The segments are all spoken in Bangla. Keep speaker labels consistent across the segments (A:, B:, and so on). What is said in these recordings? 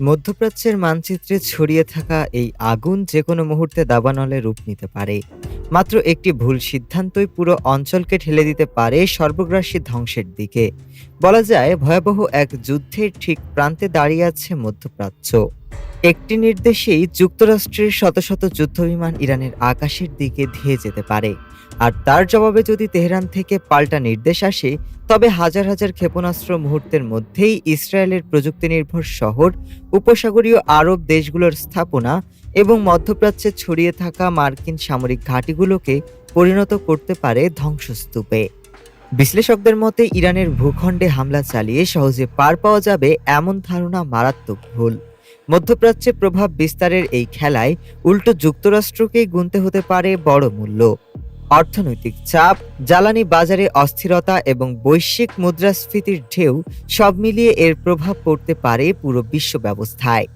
A: মধ্যপ্রাচ্যের মানচিত্রে ছড়িয়ে থাকা এই আগুন যে কোনো মুহূর্তে দাবানলে রূপ নিতে পারে। মাত্র একটি ভুল সিদ্ধান্তই পুরো অঞ্চলকে ঠেলে দিতে পারে সর্বগ্রাসী ধ্বংসের দিকে। বলা যায়, ভয়াবহ এক যুদ্ধের ঠিক প্রান্তে দাঁড়িয়ে আছে মধ্যপ্রাচ্য। একটি নির্দেশেই যুক্তরাষ্ট্রের শত শত যুদ্ধবিমান ইরানের আকাশের দিকে ধেয়ে যেতে পারে। আর তার জবাবে যদি তেহরান থেকে পাল্টা নির্দেশ আসে, তবে হাজার হাজার ক্ষেপণাস্ত্র মুহূর্তের মধ্যেই ইসরায়েলের প্রযুক্তি নির্ভর শহর, উপসাগরীয় আরব দেশগুলোর স্থাপনা এবং মধ্যপ্রাচ্যে ছড়িয়ে থাকা মার্কিন সামরিক ঘাঁটিগুলোকে পরিণত করতে পারে ধ্বংসস্তূপে। বিশ্লেষকদের মতে, ইরানের ভূখণ্ডে হামলা চালিয়ে সহজে পার পাওয়া যাবে এমন ধারণা মারাত্মক ভুল। মধ্যপ্রাচ্যে প্রভাব বিস্তারের এই খেলায় উল্টো যুক্তরাষ্ট্রকেই গুনতে হতে পারে বড় মূল্য। অর্থনৈতিক চাপ, জ্বালানি বাজারে অস্থিরতা এবং বৈশ্বিক মুদ্রাস্ফীতির ঢেউ সব মিলিয়ে এর প্রভাব পড়তে পারে পুরো বিশ্ব ব্যবস্থায়।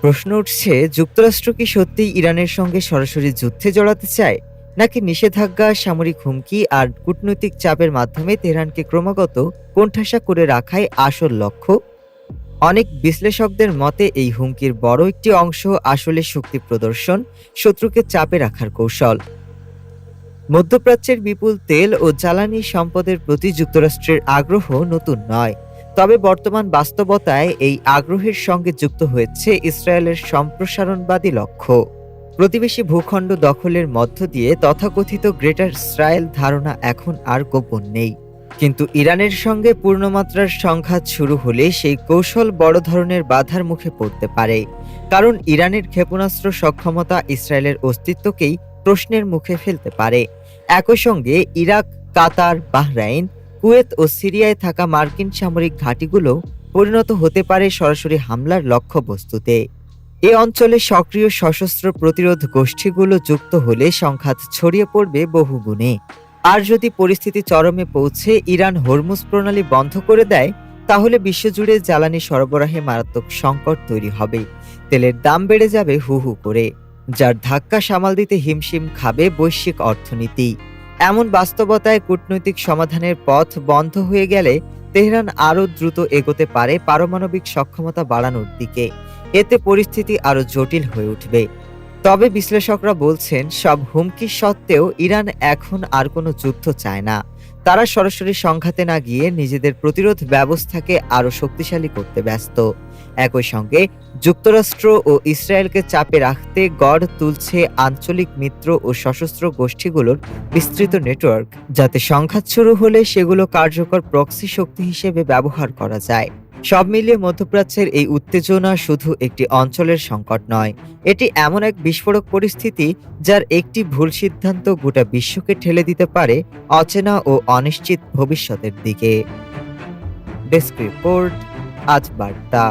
A: প্রশ্ন উঠছে, যুক্তরাষ্ট্র কি সত্যিই ইরানের সঙ্গে সরাসরি যুদ্ধে জড়াতে চায়? নাকি নিষেধাজ্ঞা, সামরিক হুমকি আর কূটনৈতিক চাপের মাধ্যমে তেহরানকে ক্রমাগত কোণঠাসা করে রাখাই আসল লক্ষ্য? অনেক বিশ্লেষকদের মতে এই হুমকির বড় একটি অংশ আসলে শক্তি প্রদর্শন, শত্রুকে চাপে রাখার কৌশল। মধ্যপ্রাচ্যের বিপুল তেল ও জ্বালানি সম্পদের প্রতি যুক্তরাষ্ট্রের আগ্রহ নতুন নয়। তবে বর্তমান বাস্তবতায় এই আগ্রহের সঙ্গে যুক্ত হয়েছে ইসরায়েলের সম্প্রসারণবাদী লক্ষ্য। প্রতিবেশী ভূখণ্ড দখলের মধ্য দিয়ে তথাকথিত গ্রেটার ইসরায়েল ধারণা এখন আর গোপন নেই। কিন্তু ইরানের সঙ্গে পূর্ণমাত্রার সংঘাত শুরু হলে সেই কৌশল বড় ধরনের বাধার মুখে পড়তে পারে। কারণ ইরানের ক্ষেপণাস্ত্র সক্ষমতা ইসরায়েলের অস্তিত্বকেই প্রশ্নের মুখে ফেলতে পারে। একই সঙ্গে ইরাক, কাতার, বাহরাইন, কুয়েত ও সিরিয়ায় থাকা মার্কিন সামরিক ঘাঁটিগুলো পরিণত হতে পারে সরাসরি হামলার লক্ষ্যবস্তুতে। এ অঞ্চলে সক্রিয় সশস্ত্র প্রতিরোধ গোষ্ঠীগুলো যুক্ত হলে সংঘাত ছড়িয়ে পড়বে বহুগুণে। আর যদি পরিস্থিতি চরমে পৌঁছে ইরান হরমুজ প্রণালী বন্ধ করে দেয়, তাহলে বিশ্বজুড়ে জ্বালানি সরবরাহে মারাত্মক সংকট তৈরি হবে তেলের দাম বেড়ে যাবে হু হু করে, যার ধাক্কা সামাল দিতে হিমশিম খাবে বৈশ্বিক অর্থনীতি। এমন বাস্তবতায় কূটনৈতিক সমাধানের পথ বন্ধ হয়ে গেলে তেহরান আরও দ্রুত এগোতে পারে পারমাণবিক সক্ষমতা বাড়ানোর দিকে। এতে পরিস্থিতি আরও জটিল হয়ে উঠবে। তবে বিশ্লেষকরা বলছেন, সব হুমকি সত্ত্বেও ইরান এখন আর কোনো যুদ্ধ চায় না। তারা সরাসরি সংঘাতে না গিয়ে নিজেদের প্রতিরোধ ব্যবস্থাকে আরও শক্তিশালী করতে ব্যস্ত। একই সঙ্গে, যুক্তরাষ্ট্র ও ইসরায়েলকে চাপে রাখতে গড় তুলছে আঞ্চলিক মিত্র ও সশস্ত্র গোষ্ঠীগুলোর বিস্তৃত নেটওয়ার্ক, যাতে সংঘাত শুরু হলে সেগুলো কার্যকর প্রক্সি শক্তি হিসেবে ব্যবহার করা যায়। সব মিলিয়ে মধ্যপ্রাচ্যের এই উত্তেজনা শুধু একটি অঞ্চলের সংকট নয়, এটি এমন এক বিস্ফোরক পরিস্থিতি যার একটি ভুল সিদ্ধান্ত গোটা বিশ্বকে ঠেলে দিতে পারে অচেনা ও অনিশ্চিত ভবিষ্যতের দিকে। ডেস্ক রিপোর্ট, আজ বার্তা।